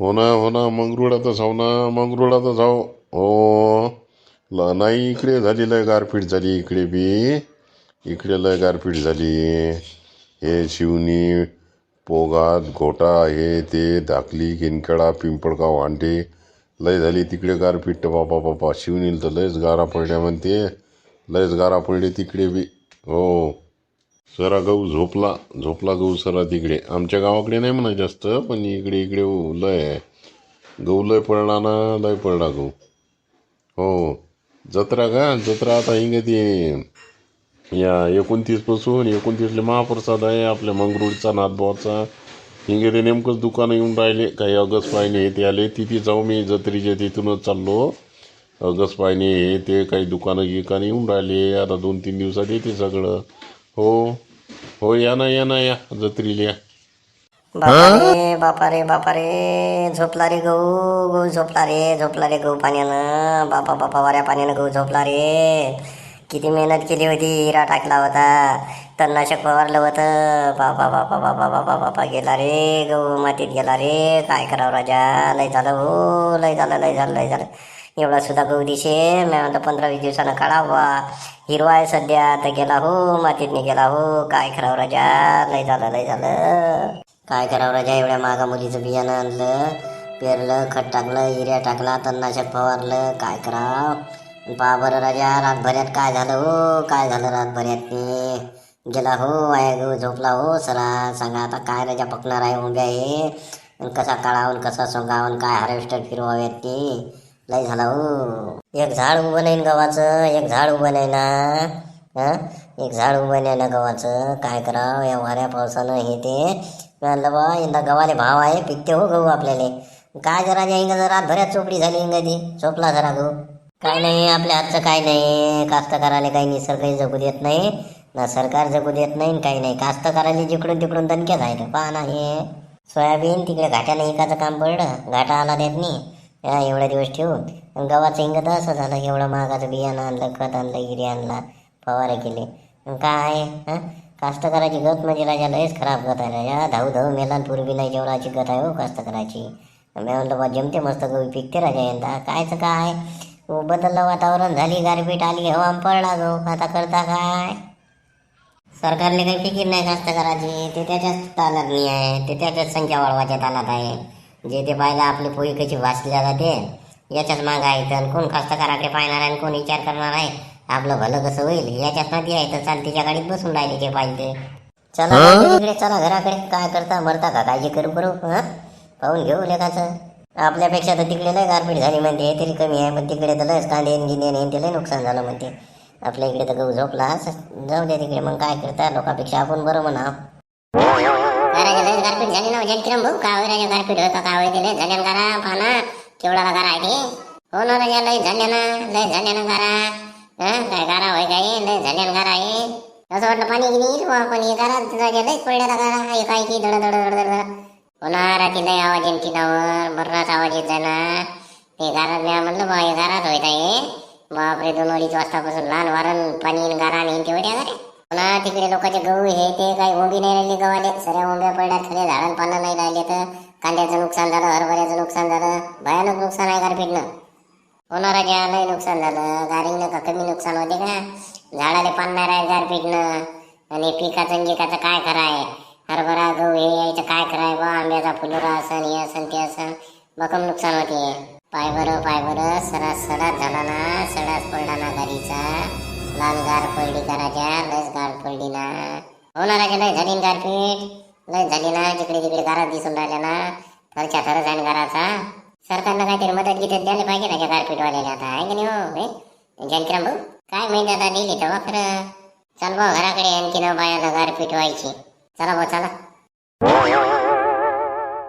हो ना हो ना मंगरुळातच जाऊ ना मंगरुळातच जाऊ हो. ल नाही इकडे झाली लय गारपीट झाली इकडे बी. इकडे लय गारपीट झाली. हे शिवनी पोगात घोटा हे ते धाकली किनकडा पिंपळगाव वांडे लय झाली तिकडे गारपीट. बापा बापा शिवनील तर लयच गारा पडल्या म्हणते. लयच गारा पडले तिकडे बी. हो. सरा गहू झोपला झोपला गहू सरा तिकडे. आमच्या गावाकडे नाही म्हणा जास्त पण इकडे इकडे लय आहे. गहू लय पडला ना लय पडला गहू. हो. जत्रा का? जत्रा आता हिंग ती या एकोणतीसपासून एकोणतीसले महाप्रसाद आहे आपल्या मंगरूळचा नाथभावाचा. हिंगे ते नेमकंच दुकानं येऊन राहिले. काही अगस पायने हे ते आले. तिथे जाऊ मी जत्रेच्या तिथूनच चाललो. अगस पायने हे ते काही दुकानं गिकानं येऊन राहिले. आता दोन तीन दिवसात येते सगळं. हो. हो या ना या ना या. जत्रीला या. बापा रे बापा रे बापा रे झोपला रे गहू गहू झोपला रे झोपला रे गहू पाण्यानं. बापा बापा वाऱ्या पाण्यानं गहू झोपला रे. किती मेहनत केली होती हिरा टाकला होता. तणनाशक फवारलं होतं. बापा बापा बापा बापा बापा गेला रे गहू मातीत गेला रे. काय करावं राजा? लय झालं हो लय झालं लय झालं लय झालं. एवढा सुद्धा गहू दिशे मी म्हणतो पंधरा वीस दिवसानं काढावा. हिरवा आहे सध्या तर गेला हो मातीतने गेला हो. काय करावं राजा? लय झालं लय झालं. काय करावं राजा? एवढ्या मागा मुलीचं बियाणं आणलं पेरलं खत टाकलं युरिया टाकला तणनाशक फवारलं. काय करावं? बा बरं राजा रातभऱ्यात काय झालं हो? काय झालं रातभऱ्यात गेला हो वाया गहू झोपला हो सरा. सांगा आता काय राजा पकणार आहे उभ्या हे? कसा काढावं कसा सोंगावन काय हार्वेस्टर फिरवाव्यात ते? लय झाला हो. एक झाड उभं नाही गव्हाचं एक झाड उभं नाही ना. एक झाड उभं नाही ना गव्हाचं. काय करावं? या वाऱ्या पावसानं हे ते. म्हणलं बा यंदा गव्हाले भाव आहे पिकते हो गहू आपल्याला. काय जरा हिंग जरा रातभऱ्यात चोपडी झाली हिंग ती चोपला जरा गहू. काय नाही आपल्या हातचं काय नाही. कास्तकाराला काही निसर्गही जगू देत नाही. ना सरकार जगू देत नाही काही नाही. कास्तकाराला जिकडून तिकडून दणक्याच आहे पहा ना हे. सोयाबीन तिकडे घाट्यानं एकाचं काम पडलं. घाटा आला देत नाही या एवढ्या दिवस ठेवून. गव्हाचं इंगत तर असं झालं एवढं महागाचं बियाणं आणलं खत आणलं युरिया आणला फवारे केले. आणि काय हां? कास्तकाराची गत म्हणजे राजा लयच खराब गत आहे. राजा धाऊ धाऊ मेला पूर्वी नाही जेवणाची गत आहे हो कास्तकाराची. मी म्हणलं बा जमते मस्त गहू पिकते राजा यंदा. कायचं काय? बदललं वातावरण झाली गारपीट आली हवाम पडला गहू आता करता काय? सरकारने काही फिकीर नाही कास्तकाराची. ते त्याच्याच तालात नाही आहे. ते त्याच्याच संख्या वाढवायच्या तालात आहे. जे ते पाहिलं आपली पोळी कशी भासल्या जाते याच्याच मागं आहे तर कोण कास्तकाराकडे पाहणार आहे आणि कोण विचार करणार आहे? आपलं भलं कसं होईल? याच्यात नदी आहे तर चालतीच्या गाडीत बसून राहिले जे पाहिजे चला तिकडे चला घराकडे. काय करता मरता का? काळजी करू करू? हा? पाहून घेऊ लेखाचं आपल्यापेक्षा तर तिकडे लय गारपीट झाली म्हणते. हे तरी कमी आहे पण तिकडे तर लयच कांदे गिंदे हे ते लय नुकसान झालं म्हणते. आपल्या इकडे तर गहू झोपला. जाऊ द्या तिकडे. मग काय करता? लोकांपेक्षा आपण बरं म्हणा. गारपीट झाली ना जयंतराम भाऊ काय होय राजा गारपीट होता काय दिले. झाल्या गारा पाना केवढा गारा आहे हो ना राजा लय झाल्या ना लय झाल्या ना गारा हा काय गारा होय काय? लय झाल्या ना गारा आहे असं वाटलं पाणी गिनी येईल बुवा, पण हे गारा राजा लय पडलेला गारा हे काय की धड धड धड धड धड. हो पुन्हा रात्री लय आवाज येईल किनावर हो. बर्राच आवाज येत जाय ना ते गारा मी म्हणलं बा हे गारात होय काय बापरे दोन अडीच वाजतापासून लहान वारण पाणी आणि गारा आणि तेवढ्या गाड्या पुन्हा तिकडे लोकांचे गहू हे ते काही उभी नाही राहिली गव्हाले. सऱ्या उंब्या पडल्या खाली झाडं पानं नाही राहिले तर कांद्याचं नुकसान झालं हरभऱ्याचं नुकसान झालं. भयानक नुकसान आहे गारपीटनं होणारा ज्या नुकसान झालं. गारिंगनं का कमी नुकसान होते का? झाडाले पान नाही गारपीटनं आणि पिकाचं गिकाचं काय खरं आहे हरभरा गहू हे यायचं काय कराय? आहे बा आंब्याचा फुलोरा असन हे असन ते असन. बकम नुकसान होते. पाय बरं पाय बरं सरास सडाच झाला ना सडास पडला ना गाडीचा. लहान गार पडली का राजा? लयच गार पडली ना. हो ना राजा लय झाली गारपीट. लय झाली ना जिकडे तिकडे गारात दिसून राहिल्या ना. थरच्या थरच आहे ना गाराचा सरकारनं काहीतरी मदत गिदत द्यायला पाहिजे राजा गारपीटवाल्याला आता आहे की नाही हो हे? जानकीराम भाऊ काय माहिती आता दिली तेव्हा खरं? चल भाऊ घराकडे आणखी ना बायाला गारपीट व्हायची. चला भाऊ चला.